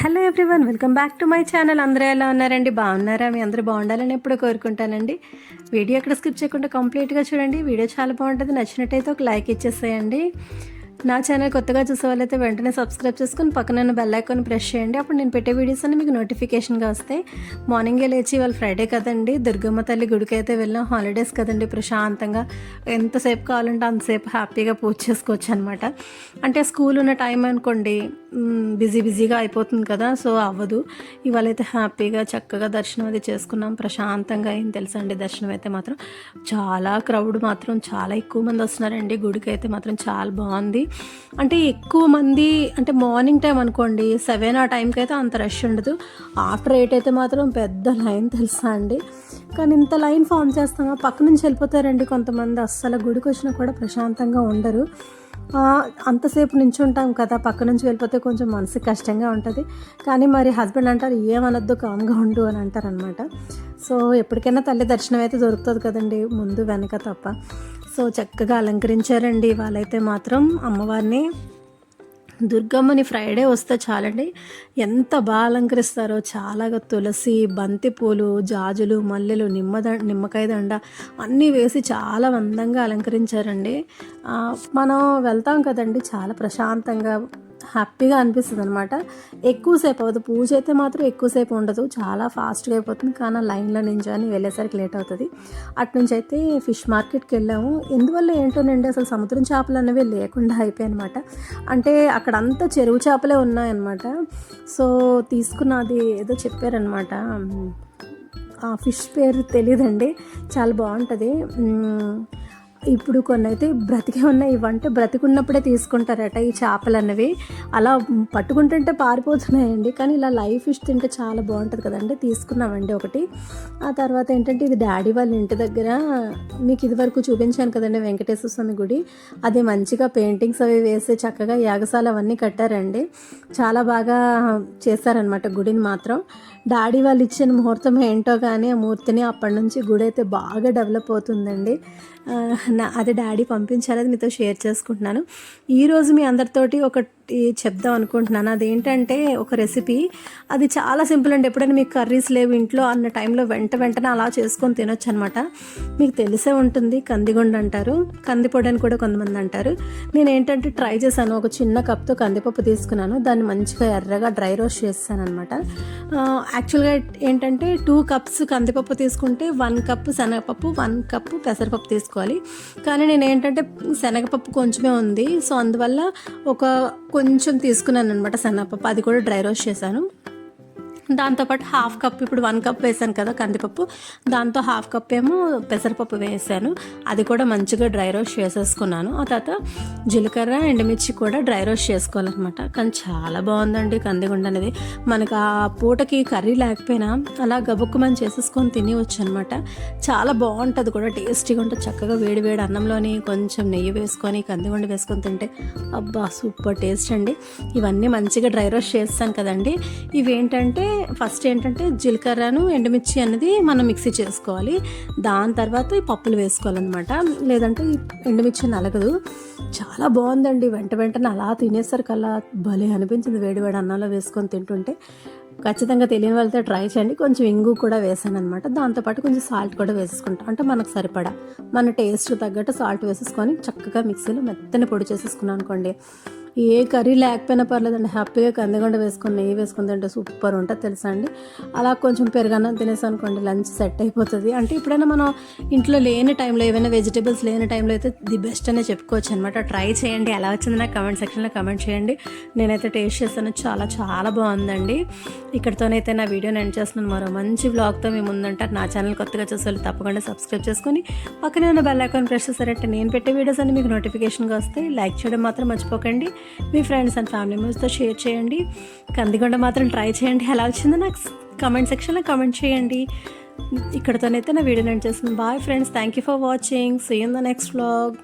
Hello everyone welcome back to my channel. అందరూ ఎలా ఉన్నారండి? బాగున్నారా? మీ అందరూ బాగుండాలని ఎప్పుడు కోరుకుంటానండి. వీడియో ఎక్కడ స్కిప్ చేయకుండా కంప్లీట్గా చూడండి. వీడియో చాలా బాగుంటుంది. నచ్చినట్టయితే ఒక లైక్ ఇచ్చేసేయండి. నా ఛానల్ కొత్తగా చూసే వాళ్ళైతే వెంటనే సబ్స్క్రైబ్ చేసుకుని పక్కన బెల్ ఐకాన్ ప్రెస్ చేయండి. అప్పుడు నేను పెట్టే వీడియోస్ అన్ని మీకు నోటిఫికేషన్గా వస్తాయి. మార్నింగే లేచి వాళ్ళు ఫ్రైడే కదండి. దుర్గమ్మ తల్లి గుడికి అయితే వెళ్ళాం. హాలిడేస్ కదండి. ప్రశాంతంగా ఎంతసేపు కావాలంటే అంతసేపు హ్యాపీగా పూజ చేసుకోవచ్చు అనమాట అంటే స్కూల్ ఉన్న టైం అనుకోండి బిజీ బిజీగా అయిపోతుంది కదా సో అవ్వదు. ఇవాళ అయితే హ్యాపీగా చక్కగా దర్శనం అది చేసుకున్నాం. ప్రశాంతంగా ఏం తెలుసండి దర్శనం అయితే మాత్రం చాలా క్రౌడ్ మాత్రం చాలా ఎక్కువ మంది వస్తున్నారండి. గుడికి అయితే మాత్రం చాలా బాగుంది. అంటే ఎక్కువ మంది అంటే మార్నింగ్ టైం అనుకోండి సెవెన్ ఆ టైంకి అయితే అంత రష్ ఉండదు. ఆఫ్టర్ ఎయిట్ అయితే మాత్రం పెద్ద లైన్ తెలుసా అండి. కానీ ఇంత లైన్ ఫామ్ చేస్తామా? పక్క నుంచి వెళ్ళిపోతారండి కొంతమంది. అస్సలు గుడికి వచ్చినా కూడా ప్రశాంతంగా ఉండరు. అంతసేపు నుంచి ఉంటాం కదా పక్క నుంచి వెళ్ళిపోతే కొంచెం మనసుకి కష్టంగా ఉంటుంది. కానీ మరి హస్బెండ్ అంటారు ఏమనొద్దు కామ్గా ఉండు అని అంటారనమాట సో ఎప్పటికైనా తల్లి దర్శనం అయితే దొరుకుతుంది కదండి ముందు వెనక తప్ప. సో చక్కగా అలంకరించారండి. వాళ్ళైతే మాత్రం అమ్మవారిని దుర్గమ్మని ఫ్రైడే వస్తే చాలండి. ఎంత బాగా అలంకరిస్తారో చాలాగా తులసి బంతిపూలు జాజులు మల్లెలు నిమ్మద నిమ్మకాయ దండ అన్నీ వేసి చాలా అందంగా అలంకరించారండి. మనం వెళ్తాం కదండి చాలా ప్రశాంతంగా హ్యాపీగా అనిపిస్తుంది అనమాట ఎక్కువసేపు అవ్వదు. పూజ అయితే మాత్రం ఎక్కువసేపు ఉండదు. చాలా ఫాస్ట్గా అయిపోతుంది. కానీ లైన్లో నించొని వెళ్ళేసరికి లేట్ అవుతుంది. అటు నుంచి అయితే ఫిష్ మార్కెట్కి వెళ్ళాము. ఎందువల్ల ఏంటోనండి అసలు సముద్రం చేపలు అనేవి లేకుండా అయిపోయాయి అనమాట అంటే అక్కడంతా చెరువు చేపలే ఉన్నాయన్నమాట. సో తీసుకున్నది ఏదో చెప్పారనమాట ఆ ఫిష్ పేరు తెలియదండి చాలా బాగుంటుంది ఇప్పుడు కొన్ని అయితే బ్రతికే ఉన్నాయి ఇవంటే బ్రతికున్నప్పుడే తీసుకుంటారట ఈ చేపలు అన్నవి అలా పట్టుకుంటుంటే పారిపోతున్నాయండి. కానీ ఇలా లైఫ్ ఫిష్ తింటే చాలా బాగుంటుంది కదండి. తీసుకున్నామండి ఒకటి. ఆ తర్వాత ఏంటంటే ఇది డాడీ వాళ్ళ ఇంటి దగ్గర మీకు ఇదివరకు చూపించాను కదండి వెంకటేశ్వర స్వామి గుడి. అది మంచిగా పెయింటింగ్స్ అవి వేసి చక్కగా యాగశాల అవన్నీ కట్టారండి. చాలా బాగా చేశారనమాట గుడిని మాత్రం. డాడీ వాళ్ళు ఇచ్చిన ముహూర్తం ఏంటో కానీ ఆ మూర్తిని అప్పటి నుంచి గుడి అయితే బాగా డెవలప్ అవుతుందండి. నా అది డాడీ పంపించాలని మీతో షేర్ చేసుకుంటున్నాను. ఈరోజు మీ అందరితోటి ఒకటి చెప్దాం అనుకుంటున్నాను. అదేంటంటే ఒక రెసిపీ. అది చాలా సింపుల్ అండి. ఎప్పుడైనా మీకు కర్రీస్ లేవు ఇంట్లో అన్న టైంలో వెంట వెంటనే అలా చేసుకొని తినొచ్చు అనమాట మీకు తెలిసే ఉంటుంది కందిగుండ అంటారు. కందిపొడి అని కూడా కొంతమంది అంటారు. నేను ఏంటంటే ట్రై చేశాను. ఒక చిన్న కప్తో కందిపప్పు తీసుకున్నాను. దాన్ని మంచిగా ఎర్రగా డ్రై రోస్ట్ చేస్తాను అనమాట యాక్చువల్గా ఏంటంటే టూ కప్స్ కందిపప్పు తీసుకుంటే వన్ కప్ శనగపప్పు వన్ కప్ పెసరపప్పు చేసుకోవాలి కానీ నేను ఏంటంటే శనగపప్పు కొంచెమే ఉంది. సో అందువల్ల ఒక కొంచెం తీసుకున్నాను అనమాట శనగపప్పు. అది కూడా డ్రై రోస్ట్ చేశాను. దాంతోపాటు హాఫ్ కప్ ఇప్పుడు వన్ కప్ వేసాను కదా కందిపప్పు. దాంతో హాఫ్ కప్ ఏమో పెసరపప్పు వేసాను. అది కూడా మంచిగా డ్రై రోస్ట్ చేసేసుకున్నాను. ఆ తర్వాత జీలకర్ర ఎండుమిర్చి కూడా డ్రై రోస్ట్ చేసుకోవాలన్నమాట. కానీ చాలా బాగుందండి కందిగుండ అనేది. మనకు ఆ పూటకి కర్రీ లేకపోయినా అలా గబుక్కుమని చేసేసుకొని తినేవచ్చు అనమాట చాలా బాగుంటుంది కూడా టేస్టీగా ఉంటుంది. చక్కగా వేడి వేడి అన్నంలోని కొంచెం నెయ్యి వేసుకొని కందిగుండ వేసుకొని తింటే అబ్బా సూపర్ టేస్ట్ అండి. ఇవన్నీ మంచిగా డ్రై రోస్ట్ చేస్తాను కదండి. ఇవేంటంటే ఫస్ట్ ఏంటంటే జీలకర్రను ఎండుమిర్చి అనేది మనం మిక్సీ చేసుకోవాలి. దాని తర్వాత ఈ పప్పులు వేసుకోవాలన్నమాట. లేదంటే ఈ ఎండుమిర్చి నలగదు చాలా బాగుందండి. వెంట వెంటనే అలా తినేసరికి అలా భలే అనిపించింది. వేడి వేడి అన్నంలో వేసుకొని తింటుంటే ఖచ్చితంగా తెలియని వాళ్ళతో ట్రై చేయండి. కొంచెం ఇంగు కూడా వేసాను అనమాట దాంతోపాటు కొంచెం సాల్ట్ కూడా వేసేసుకుంటాం. అంటే మనకు సరిపడా. మన టేస్ట్ తగ్గట్టు సాల్ట్ వేసేసుకొని చక్కగా మిక్సీలో మెత్తని పొడి చేసేసుకున్నాను అనుకోండి. ఏ కర్రీ లేకపోయినా పర్లేదండి. హ్యాపీగా కందిగొండ వేసుకొని నెయ్యి వేసుకుని తింటే సూపర్ ఉంటుంది తెలుసా అండి? అలా కొంచెం పెరుగన్నం తినేసి అనుకోండి లంచ్ సెట్ అయిపోతుంది. అంటే ఎప్పుడైనా మనం ఇంట్లో లేని టైంలో ఏమైనా వెజిటేబుల్స్ లేని టైంలో అయితే ది బెస్ట్ అనే చెప్పుకోవచ్చు అనమాట ట్రై చేయండి. ఎలా వచ్చింది నాకు కమెంట్ సెక్షన్లో కమెంట్ చేయండి. నేనైతే టేస్ట్ చేస్తాను చాలా చాలా బాగుందండి. ఇక్కడితోనైతే నా వీడియోని ఎండ్ చేస్తున్నాను. మరో మంచి బ్లాగ్తో మీ ముందుంటారు నా ఛానల్ కొత్తగా చూసే వాళ్ళు తప్పకుండా సబ్స్క్రైబ్ చేసుకొని పక్కనే ఉన్న బెల్ ఐకాన్ ప్రెస్ చేశారంటే నేను పెట్టే వీడియోస్ అన్ని మీకు నోటిఫికేషన్గా వస్తాయి. లైక్ చేయడం మాత్రం మర్చిపోకండి. మీ ఫ్రెండ్స్ అండ్ ఫ్యామిలీ మెంబర్స్తో షేర్ చేయండి. కందిగొండ మాత్రం ట్రై చేయండి. ఎలా వచ్చిందో నాకు కమెంట్ సెక్షన్లో కమెంట్ చేయండి. ఇక్కడతోనైతే నా వీడియో నేను చేస్తున్నాను. Bye friends thank you for watching see in the next vlog